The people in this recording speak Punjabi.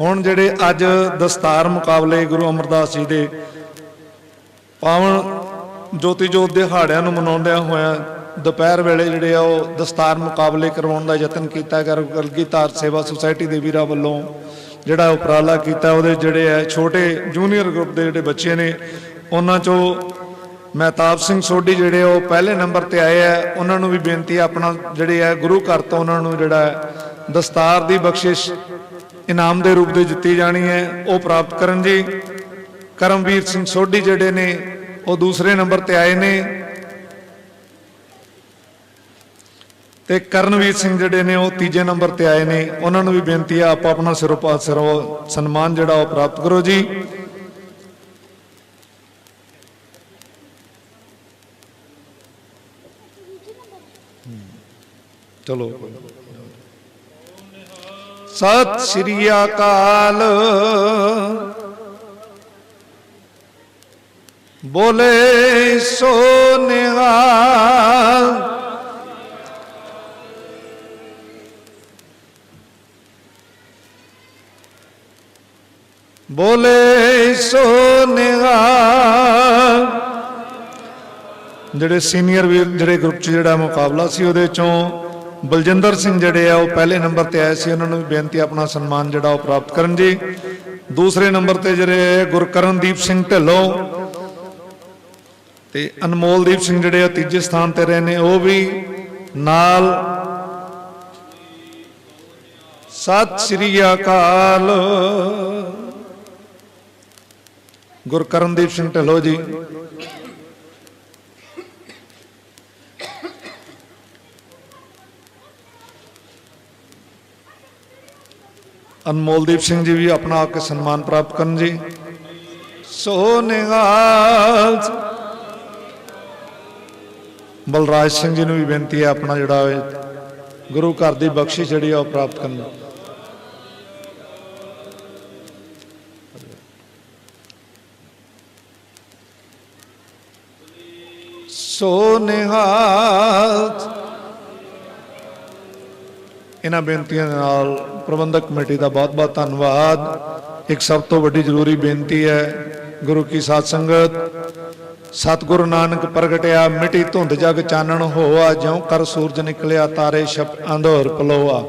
ਹੁਣ ਜਿਹੜੇ ਅੱਜ ਦਸਤਾਰ ਮੁਕਾਬਲੇ ਗੁਰੂ ਅਮਰਦਾਸ ਜੀ ਦੇ ਪਾਵਨ ਜੋਤੀ ਜੋਤ ਦਿਹਾੜਿਆਂ ਨੂੰ ਮਨਾਉਂਦਿਆਂ ਹੋਇਆਂ ਦੁਪਹਿਰ ਵੇਲੇ ਜਿਹੜੇ ਆ ਉਹ ਦਸਤਾਰ ਮੁਕਾਬਲੇ ਕਰਵਾਉਣ ਦਾ ਯਤਨ ਕੀਤਾ ਗਿਆ। ਗਲਗੀਧਰ ਸੇਵਾ ਸੁਸਾਇਟੀ ਦੇ ਵੀਰਾਂ ਵੱਲੋਂ ਜਿਹੜਾ ਉਪਰਾਲਾ ਕੀਤਾ, ਉਹਦੇ ਜਿਹੜੇ ਆ ਛੋਟੇ ਜੂਨੀਅਰ ਗਰੁੱਪ ਦੇ ਜਿਹੜੇ ਬੱਚੇ ਨੇ, ਉਹਨਾਂ ਚੋਂ ਮਹਿਤਾਬ ਸਿੰਘ ਸੋਢੀ ਜਿਹੜੇ ਉਹ ਪਹਿਲੇ ਨੰਬਰ ਤੇ ਆਏ ਆ। ਉਹਨਾਂ ਨੂੰ ਵੀ ਬੇਨਤੀ ਹੈ ਆਪਣਾ ਜਿਹੜੇ ਆ ਗੁਰੂ ਘਰ ਤੋਂ ਉਹਨਾਂ ਨੂੰ ਜਿਹੜਾ ਦਸਤਾਰ ਦੀ ਬਖਸ਼ਿਸ਼ ਇਨਾਮ ਦੇ ਰੂਪ ਦੇ ਦਿੱਤੀ ਜਾਣੀ ਹੈ, ਉਹ ਪ੍ਰਾਪਤ ਕਰਨ ਜੀ। ਕਰਮਵੀਰ ਸਿੰਘ ਸੋਢੀ ਜਿਹੜੇ ਨੇ, ਉਹ ਦੂਸਰੇ ਨੰਬਰ ਤੇ ਆਏ ਨੇ। ਤੇ ਕਰਨਵੀਰ ਸਿੰਘ ਜਿਹੜੇ ਨੇ, ਉਹ ਤੀਜੇ ਨੰਬਰ ਤੇ ਆਏ ਨੇ। ਉਹਨਾਂ ਨੂੰ ਵੀ ਬੇਨਤੀ ਆ, ਆਪ ਆਪਣਾ ਸਿਰੋਂ ਪਾ ਸਿਰੋਂ ਸਨਮਾਨ ਜਿਹੜਾ, ਉਹ ਪ੍ਰਾਪਤ ਕਰੋ ਜੀ। ਚਲੋ। ਸਤਿ ਸ੍ਰੀ ਅਕਾਲ। ਬੋਲੇ ਸੋ ਨਿਹਾਲ। ਬੋਲੇ ਸੋ ਨਿਹਾਲ। ਜਿਹੜੇ ਸੀਨੀਅਰ ਵੀਰ, ਜਿਹੜੇ ਗਰੁੱਪ 'ਚ ਜਿਹੜਾ ਮੁਕਾਬਲਾ ਸੀ ਉਹਦੇ ਚੋਂ ਬਲਜਿੰਦਰ ਸਿੰਘ ਜਿਹੜੇ ਆ, ਉਹ ਪਹਿਲੇ ਨੰਬਰ ਤੇ ਆਏ ਸੀ। ਉਹਨਾਂ ਨੂੰ ਵੀ ਬੇਨਤੀ ਆਪਣਾ ਸਨਮਾਨ ਜਿਹੜਾ ਉਹ ਪ੍ਰਾਪਤ ਕਰਨ ਜੀ। ਦੂਸਰੇ ਨੰਬਰ ਤੇ ਜਿਹੜੇ ਗੁਰਕਰਨਦੀਪ ਸਿੰਘ ਢਿੱਲੋਂ ਤੇ ਅਨਮੋਲਦੀਪ ਸਿੰਘ ਜਿਹੜੇ ਆ, ਤੀਜੇ ਸਥਾਨ ਤੇ ਰਹੇ ਨੇ। ਉਹ ਵੀ ਨਾਲ ਸਤਿ ਸ੍ਰੀ ਅਕਾਲ। ਗੁਰਕਰਨਦੀਪ ਸਿੰਘ ਢਿੱਲੋਂ ਜੀ। ਅਨਮੋਲਦੀਪ ਸਿੰਘ ਜੀ ਵੀ ਆਪਣਾ ਆ ਕੇ ਸਨਮਾਨ ਪ੍ਰਾਪਤ ਕਰਨ ਜੀ। ਸੋ ਨਿਹਾਲ ਬਲਰਾਜ ਸਿੰਘ ਜੀ ਨੂੰ ਵੀ ਬੇਨਤੀ ਹੈ ਆਪਣਾ ਜਿਹੜਾ ਗੁਰੂ ਘਰ ਦੀ ਬਖਸ਼ਿਸ਼ ਜਿਹੜੀ ਆ ਉਹ ਪ੍ਰਾਪਤ ਕਰਨ ਸੋ ਨਿਹਾਲ ਇਹਨਾਂ ਬੇਨਤੀਆਂ ਦੇ ਨਾਲ ਪ੍ਰਬੰਧਕ ਕਮੇਟੀ ਦਾ ਬਹੁਤ-ਬਹੁਤ ਧੰਨਵਾਦ। ਇੱਕ ਸਭ ਤੋਂ ਵੱਡੀ ਜ਼ਰੂਰੀ ਬੇਨਤੀ ਹੈ, ਗੁਰੂ ਕੀ ਸਾਧ ਸੰਗਤ, ਸਤਿਗੁਰੂ ਨਾਨਕ ਪ੍ਰਗਟਿਆ, ਮਿਟੀ ਧੁੰਦ ਜਗ ਚਾਨਣ ਹੋਆ, ਜਿਉ ਕਰ ਸੂਰਜ ਨਿਕਲਿਆ, ਤਾਰੇ ਛਪ ਅੰਧੋਰ ਪਲੋਆ।